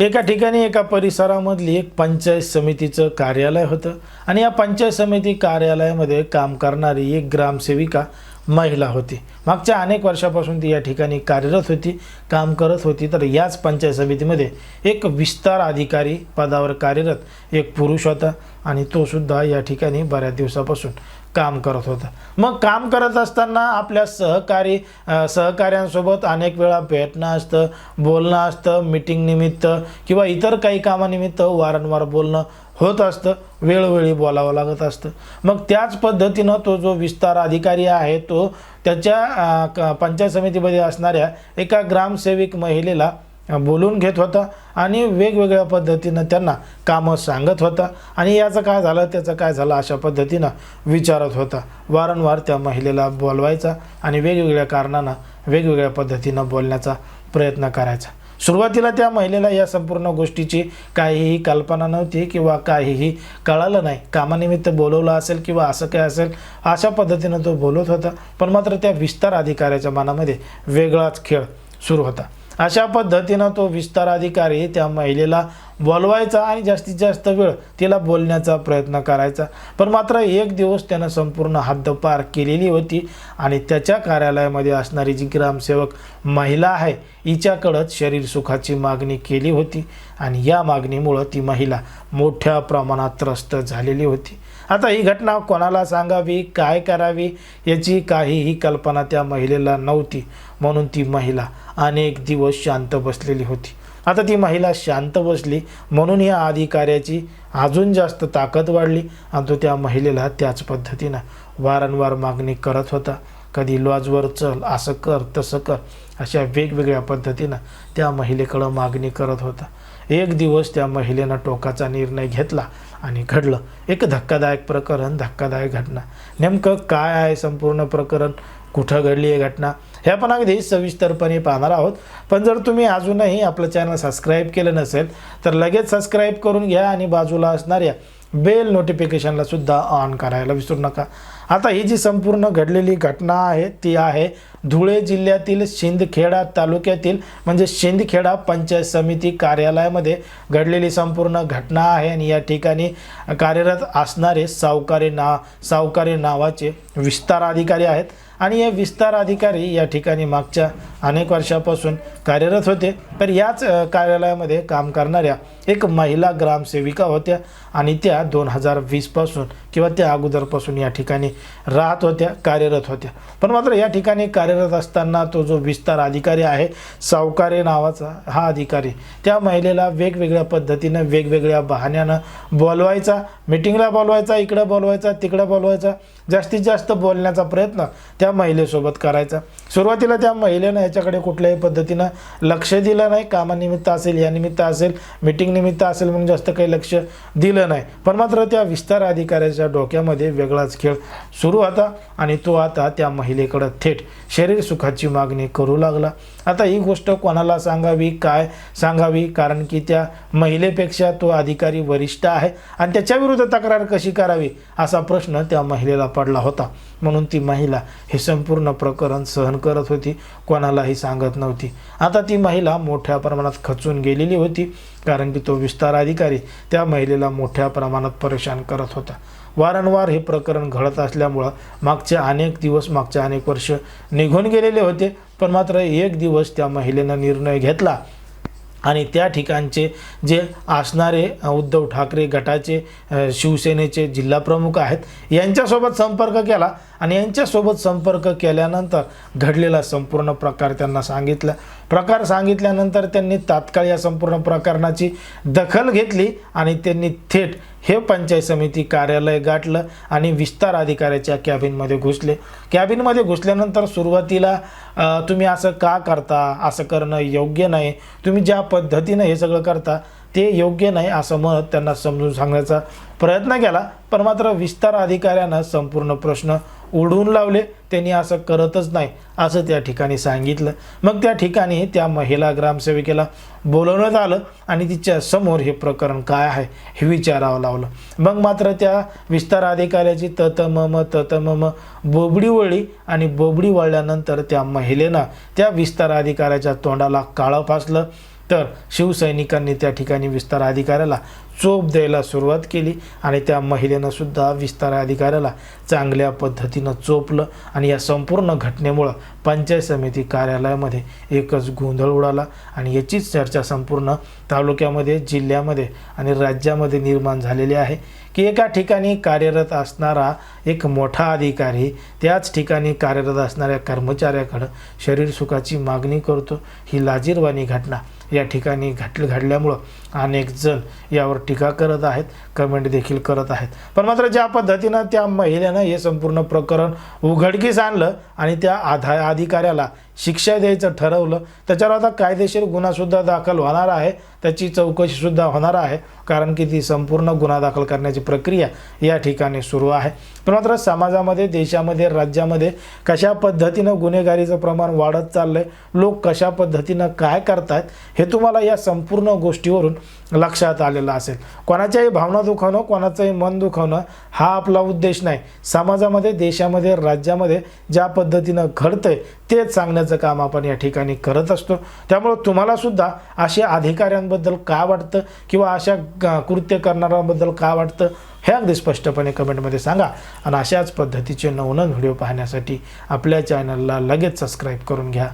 एका ठिकाणी एका परिसरामधली एक पंचायत समितीचं कार्यालय होतं. आणि या पंचायत समिती कार्यालयामध्ये काम करणारी एक ग्रामसेविका महिला होती. मागच्या अनेक वर्षापासून ती या ठिकाणी कार्यरत होती काम करत होती. तर याच पंचायत समितीमध्ये एक विस्तार अधिकारी पदावर कार्यरत एक पुरुष होता. आणि तो सुद्धा या ठिकाणी बऱ्याच दिवसापासून काम करत होता. मग काम करत असताना आपल्या सहकारी सहकाऱ्यांसोबत अनेक वेळा भेटणं असतं बोलणं असतं मिटिंगनिमित्त किंवा इतर काही कामानिमित्त वारंवार बोलणं होत असतं वेळोवेळी बोलावं लागत असतं. मग त्याच पद्धतीनं तो जो विस्तार अधिकारी आहे तो त्याच्या क- पंचायत समितीमध्ये असणाऱ्या एका ग्रामसेविक महिलेला बोलून घेत होता आणि वेगवेगळ्या पद्धतीनं त्यांना कामं सांगत होता. आणि याचं काय झालं त्याचं काय झालं अशा पद्धतीनं विचारत होता. वारंवार त्या महिलेला बोलवायचा आणि वेगवेगळ्या कारणानं वेगवेगळ्या पद्धतीनं बोलण्याचा प्रयत्न करायचा. सुरुवातीला त्या महिलेला या संपूर्ण गोष्टीची काहीही कल्पना नव्हती किंवा काहीही कळालं नाही. कामानिमित्त बोलवलं असेल किंवा असं काय असेल अशा पद्धतीनं तो बोलत होता. पण मात्र त्या विस्तार अधिकाऱ्याच्या मनामध्ये वेगळाच खेळ सुरू होता. अशा पद्धतीनं तो विस्तार अधिकारी त्या महिलेला बोलवायचा आणि जास्तीत जास्त वेळ तिला बोलण्याचा प्रयत्न करायचा. पण मात्र एक दिवस त्यानं संपूर्ण हद्दपार केलेली होती आणि त्याच्या कार्यालयामध्ये असणारी जी ग्रामसेवक महिला आहे हिच्याकडंच शरीर सुखाची मागणी केली होती आणि या मागणीमुळं ती महिला मोठ्या प्रमाणात त्रस्त झालेली होती. आता ही घटना कोणाला सांगावी काय करावी याची काहीही कल्पना त्या महिलेला नव्हती म्हणून ती महिला अनेक दिवस शांत बसलेली होती. आता ती महिला शांत बसली म्हणून या अधिकाऱ्याची अजून जास्त ताकद वाढली आणि तो त्या महिलेला त्याच पद्धतीनं वारंवार मागणी करत होता. कधी लॉजवर चल असं कर तसं कर अशा वेगवेगळ्या पद्धतीनं त्या महिलेकडं मागणी करत होता. एक दिवस त्या महिलेनं टोकाचा निर्णय घेतला आणि घडलं. एक धक्कादायक प्रकरण धक्कादायक घटना. नेमकं काय आहे संपूर्ण प्रकरण? कुठं घडली आहे घटना हे आपण अगदी सविस्तरपणे पाहणार आहोत. पण जर तुम्ही अजूनही आपलं चॅनल सबस्क्राईब केलं नसेल तर लगेच सबस्क्राईब करून घ्या आणि बाजूला असणाऱ्या बेल नोटिफिकेशनला सुद्धा ऑन करायला विसरू नका. आता ही जी संपूर्ण घडलेली घटना आहे ती आहे धुळे जिल्ह्यातील शिंदखेडा तालुक्यातील म्हणजे शिंदखेडा पंचायत समिती कार्यालयामध्ये घडलेली संपूर्ण घटना आहे आणि या ठिकाणी कार्यरत असणारे सावकारी ना सावकारी नावाचे विस्तार अधिकारी आहेत. आणि हे विस्तार अधिकारी या ठिकाणी मागच्या अनेक वर्षापासून कार्यरत होते. तर याच कार्यालयामध्ये काम करणाऱ्या एक महिला ग्रामसेविका होत्या आणि त्या दोन हजार वीसपासून किंवा त्या अगोदरपासून या ठिकाणी राहत होत्या कार्यरत होत्या. पण मात्र या ठिकाणी कार्यरत असताना तो जो विस्तार अधिकारी आहे सावकारे नावाचा हा अधिकारी त्या महिलेला वेगवेगळ्या पद्धतीनं वेगवेगळ्या बहाण्यानं बोलवायचा मिटिंगला बोलवायचा इकडं बोलवायचा तिकडं बोलवायचा जास्तीत जास्त बोलण्याचा प्रयत्न त्या महिलेसोबत करायचा. सुरुवातीला त्या महिलेनं याच्याकडे कुठल्याही पद्धतीनं लक्ष दिलं नाही कामानिमित्त असेल या निमित्त असेल मिटिंग निमित्त असेल म्हणून जास्त काही लक्ष दिलं नाही. पण मात्र त्या विस्तार अधिकाऱ्याच्या डोक्यामध्ये वेगळाच खेळ सुरू होता आणि तो आता त्या महिलेकडं थेट शरीर सुखाची मागणी करू लागला. आता ही गोष्ट कोणाला सांगावी काय सांगावी? कारण की त्या महिलेपेक्षा तो अधिकारी वरिष्ठ आहे आणि त्याच्याविरुद्ध तक्रार कशी करावी असा प्रश्न त्या महिलेला पडला होता. म्हणून ती महिला हे संपूर्ण प्रकरण सहन करत होती. कोणालाही सांगत नव्हती. आता ती महिला मोठ्या प्रमाणात खचून गेलेली होती कारण की तो विस्तार अधिकारी त्या महिलेला मोठ्या प्रमाणात परेशान करत होता. वारंवार हे प्रकरण घडत असल्यामुळं मागचे अनेक दिवस मागचे अनेक वर्ष निघून गेलेले होते पण मात्र एक दिवस त्या महिलेनं निर्णय घेतला. आणि त्या ठिकाणचे जे असणारे उद्धव ठाकरे गटाचे शिवसेनेचे जिल्हाप्रमुख आहेत यांच्यासोबत संपर्क केला आणि यांच्यासोबत संपर्क केल्यानंतर घडलेला संपूर्ण प्रकार त्यांना सांगितला. प्रकार सांगितल्यानंतर त्यांनी तात्काळ या संपूर्ण प्रकरणाची दखल घेतली आणि त्यांनी थेट हे पंचायत समिती कार्यालय गाठलं आणि विस्तार अधिकाऱ्याच्या कॅबिनमध्ये घुसले. कॅबिनमध्ये घुसल्यानंतर सुरुवातीला तुम्ही असं का करता? असं करणं योग्य नाही. तुम्ही ज्या पद्धतीनं हे सगळं करता ते योग्य नाही असं मत त्यांना समजून सांगण्याचा प्रयत्न केला. पण मात्र विस्तार अधिकाऱ्यानं संपूर्ण प्रश्न ओढून लावले त्यांनी असं करतच नाही असं त्या ठिकाणी सांगितलं. मग त्या ठिकाणी त्या महिला ग्रामसेविकेला बोलवण्यात आलं आणि तिच्या समोर हे प्रकरण काय आहे हे विचारावं लावलं. मग मात्र त्या विस्तार अधिकाऱ्याची तत मम तत मम बोबडी वळली आणि बोबडी वळल्यानंतर त्या महिलेनं त्या विस्तार अधिकाऱ्याच्या तोंडाला काळं फासलं. तर शिवसैनिकांनी त्या ठिकाणी विस्तार अधिकाऱ्याला चोप द्यायला सुरुवात केली आणि त्या महिलेनं सुद्धा विस्तार अधिकाऱ्याला चांगल्या पद्धतीनं चोपलं आणि या संपूर्ण घटनेमुळं पंचायत समिती कार्यालयामध्ये एकच गोंधळ उडाला आणि याचीच चर्चा संपूर्ण तालुक्यामध्ये जिल्ह्यामध्ये आणि राज्यामध्ये निर्माण झालेली आहे की एका ठिकाणी कार्यरत असणारा एक मोठा अधिकारी त्याच ठिकाणी कार्यरत असणाऱ्या कर्मचाऱ्याकडं शरीर सुखाची मागणी करतो. ही लाजीरवाणी घटना या ठिकाणी घट घडल्यामुळं अनेक जण यावर टीका करत आहेत कमेंट देखील करत आहेत. पण मात्र ज्या पद्धतीनं त्या महिलेनं हे संपूर्ण प्रकरण उघडकीस आणलं आणि त्या आधा अधिकाऱ्याला शिक्षा द्यायचं ठरवलं. त्याच्यावर आता कायदेशीर गुन्हासुद्धा दाखल होणार आहे. त्याची चौकशीसुद्धा होणार आहे. कारण की ती संपूर्ण गुन्हा दाखल करण्याची प्रक्रिया या ठिकाणी सुरू आहे. पण मात्र समाजामध्ये देशामध्ये राज्यामध्ये कशा पद्धतीनं गुन्हेगारीचं प्रमाण वाढत चाललं आहे लोक कशा पद्धतीनं काय करतायत हे तुम्हाला या संपूर्ण गोष्टीवरून लक्षात आलेलं असेल. कोणाच्याही भावना दुखवणं कोणाचंही मन दुखवणं हा आपला उद्देश नाही. समाजामध्ये देशामध्ये राज्यामध्ये ज्या पद्धतीनं घडतंय तेच सांगण्याचं काम आपण या ठिकाणी करत असतो. त्यामुळं तुम्हालासुद्धा अशा अधिकाऱ्यांबद्दल का वाटतं किंवा अशा कृत्य करणाऱ्यांबद्दल का वाटतं हे अगदी स्पष्टपणे कमेंटमध्ये सांगा. आणि अशाच पद्धतीचे नवनवीन व्हिडिओ पाहण्यासाठी आपल्या चॅनलला लगेच सबस्क्राईब करून घ्या.